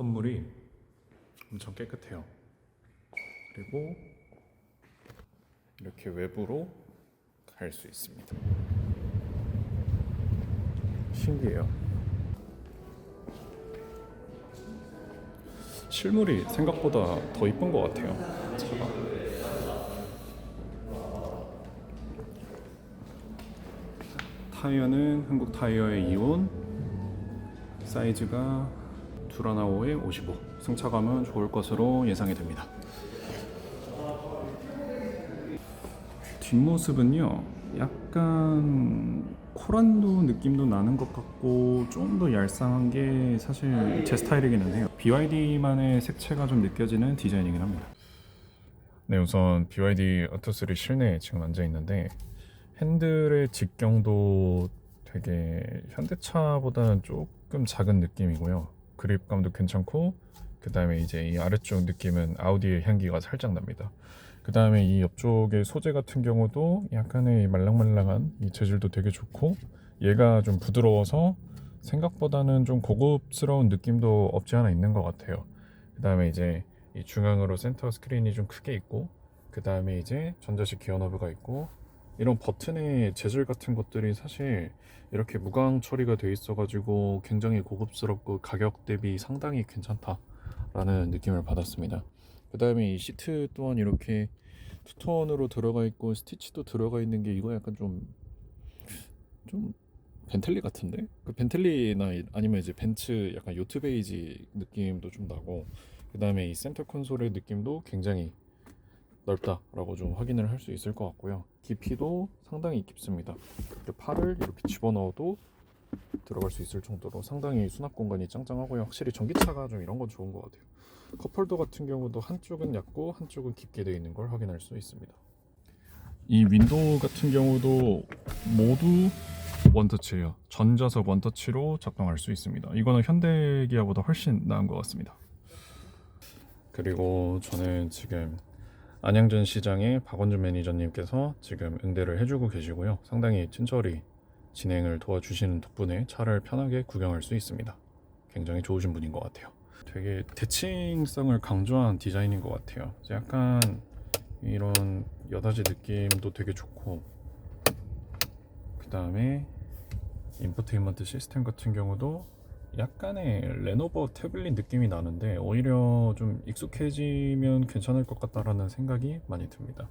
건물이 엄청 깨끗해요. 그리고 이렇게 외부로 갈 수 있습니다. 신기해요. 실물이 생각보다 더 이쁜 것 같아요. 차가. 타이어는 한국 타이어의 이온 사이즈가 두라나오의 55 승차감은 좋을 것으로 예상이 됩니다. 뒷모습은요 약간 코란도 느낌도 나는 것 같고 좀 더 얄쌍한 게 사실 제 스타일이기는 해요. BYD만의 색채가 좀 느껴지는 디자인이긴 합니다. 네 우선 BYD 어투3 실내에 지금 앉아 있는데 핸들의 직경도 되게 현대차보다는 조금 작은 느낌이고요. 그립감도 괜찮고 그 다음에 이제 이 아래쪽 느낌은 아우디의 향기가 살짝 납니다. 그 다음에 이 옆쪽의 소재 같은 경우도 약간의 말랑말랑한 이 재질도 되게 좋고 얘가 좀 부드러워서 생각보다는 좀 고급스러운 느낌도 없지 않아 있는 것 같아요. 그 다음에 이제 이 중앙으로 센터 스크린이 좀 크게 있고 그 다음에 이제 전자식 기어 너브가 있고 이런 버튼의 재질 같은 것들이 사실 이렇게 무광 처리가 돼 있어 가지고 굉장히 고급스럽고 가격 대비 상당히 괜찮다라는 느낌을 받았습니다. 그 다음에 이 시트 또한 이렇게 투톤으로 들어가 있고 스티치도 들어가 있는 게 이거 약간 좀좀 벤틀리 같은데? 그 벤틀리나 이- 아니면 이제 벤츠 약간 요트 베이지 느낌도 좀 나고 그 다음에 이 센터 콘솔의 느낌도 굉장히 넓다라고 좀 확인을 할 수 있을 것 같고요. 깊이도 상당히 깊습니다. 팔을 이렇게 집어넣어도 들어갈 수 있을 정도로 상당히 수납 공간이 짱짱하고요. 확실히 전기차가 좀 이런 건 좋은 것 같아요. 컵홀더 같은 경우도 한쪽은 얇고 한쪽은 깊게 되어 있는 걸 확인할 수 있습니다. 이 윈도우 같은 경우도 모두 원터치예요. 전자석 원터치로 작동할 수 있습니다. 이거는 현대 기아보다 훨씬 나은 것 같습니다. 그리고 저는 지금 안양전 시장의 박원준 매니저님께서 지금 응대를 해주고 계시고요. 상당히 친절히 진행을 도와주시는 덕분에 차를 편하게 구경할 수 있습니다. 굉장히 좋으신 분인 것 같아요. 되게 대칭성을 강조한 디자인인 것 같아요. 약간 이런 여다지 느낌도 되게 좋고 그 다음에 인포테인먼트 시스템 같은 경우도 약간의 레노버 태블릿 느낌이 나는데 오히려 좀 익숙해지면 괜찮을 것 같다라는 생각이 많이 듭니다.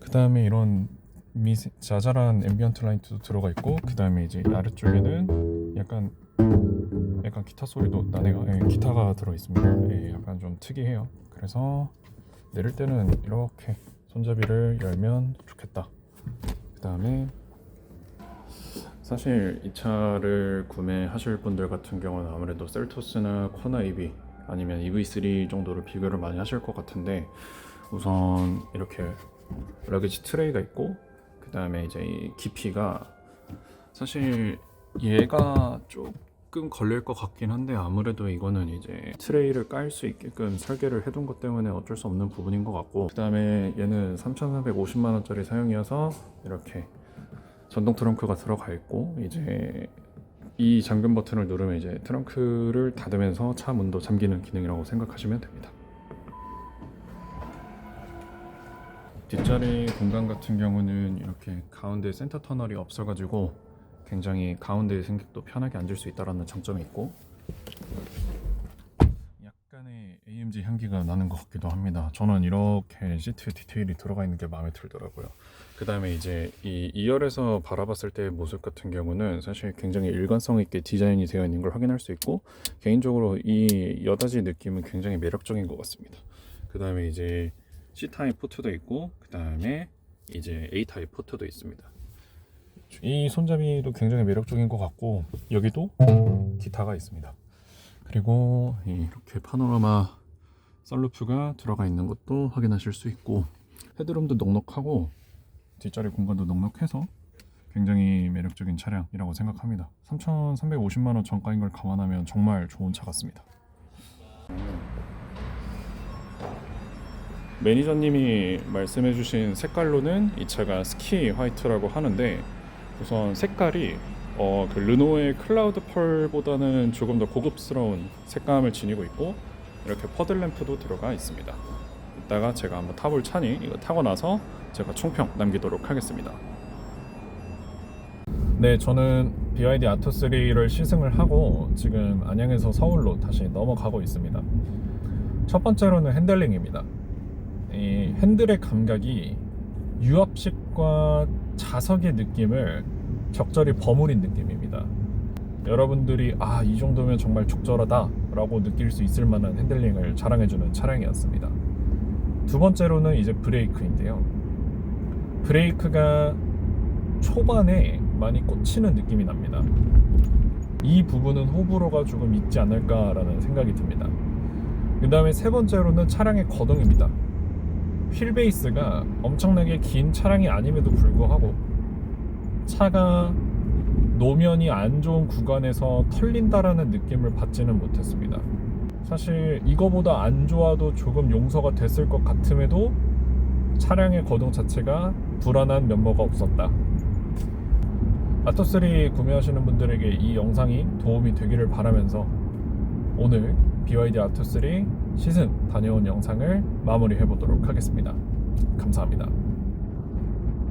그 다음에 이런 미 자잘한 앰비언트 라이트도 들어가 있고 그 다음에 이제 아래쪽에는 약간 약간 기타 소리도 나네요. 예, 기타가 들어 있습니다. 예, 약간 좀 특이해요. 그래서 내릴 때는 이렇게 손잡이를 열면 좋겠다. 그 다음에 사실 이 차를 구매하실 분들 같은 경우는 아무래도 셀토스나 코나 EV 아니면 EV3 정도로 비교를 많이 하실 것 같은데 우선 이렇게 러기지 트레이가 있고 그 다음에 이제 이 깊이가 사실 얘가 조금 걸릴 것 같긴 한데 아무래도 이거는 이제 트레이를 깔 수 있게끔 설계를 해둔 것 때문에 어쩔 수 없는 부분인 것 같고 그 다음에 얘는 3,450만 원짜리 사용이어서 이렇게 전동 트렁크가 들어가 있고 이제 이 잠금 버튼을 누르면 이제 트렁크를 닫으면서 차 문도 잠기는 기능이라고 생각하시면 됩니다. 뒷자리 공간 같은 경우는 이렇게 가운데 센터 터널이 없어가지고 굉장히 가운데 승객도 편하게 앉을 수 있다라는 장점이 있고 약간의 AMG 향기가 나는 것 같기도 합니다. 저는 이렇게 시트 디테일이 들어가 있는 게 마음에 들더라고요. 그 다음에 이제 이 2열에서 바라봤을 때의 모습 같은 경우는 사실 굉장히 일관성 있게 디자인이 되어 있는 걸 확인할 수 있고 개인적으로 이 여다지 느낌은 굉장히 매력적인 것 같습니다. 그 다음에 이제 C 타입 포트도 있고 그 다음에 이제 A 타입 포트도 있습니다. 이 손잡이도 굉장히 매력적인 것 같고 여기도 기타가 있습니다. 그리고 이렇게 파노라마 썬루프가 들어가 있는 것도 확인하실 수 있고 헤드룸도 넉넉하고 뒷자리 공간도 넉넉해서 굉장히 매력적인 차량이라고 생각합니다. 3,350만 원 정가인 걸 감안하면 정말 좋은 차 같습니다. 매니저님이 말씀해주신 색깔로는 이 차가 스키 화이트라고 하는데 우선 색깔이 어, 그 르노의 클라우드 펄보다는 조금 더 고급스러운 색감을 지니고 있고 이렇게 퍼들 램프도 들어가 있습니다. 이따가 제가 한번 타볼 차니 이거 타고 나서 제가 총평 남기도록 하겠습니다. 네, 저는 BYD 아토3를 시승을 하고 지금 안양에서 서울로 다시 넘어가고 있습니다. 첫 번째로는 핸들링입니다. 이 핸들의 감각이 유압식과 자석의 느낌을 적절히 버무린 느낌입니다. 여러분들이 아, 이 정도면 정말 적절하다라고 느낄 수 있을 만한 핸들링을 자랑해주는 차량이었습니다. 두 번째로는 이제 브레이크인데요. 브레이크가 초반에 많이 꽂히는 느낌이 납니다. 이 부분은 호불호가 조금 있지 않을까라는 생각이 듭니다. 그 다음에 세 번째로는 차량의 거동입니다. 휠 베이스가 엄청나게 긴 차량이 아님에도 불구하고 차가 노면이 안 좋은 구간에서 털린다라는 느낌을 받지는 못했습니다. 사실 이거보다 안 좋아도 조금 용서가 됐을 것 같음에도 차량의 거동 자체가 불안한 면모가 없었다. 아토3 구매하시는 분들에게 이 영상이 도움이 되기를 바라면서 오늘 BYD 아토3 시승 다녀온 영상을 마무리해 보도록 하겠습니다. 감사합니다.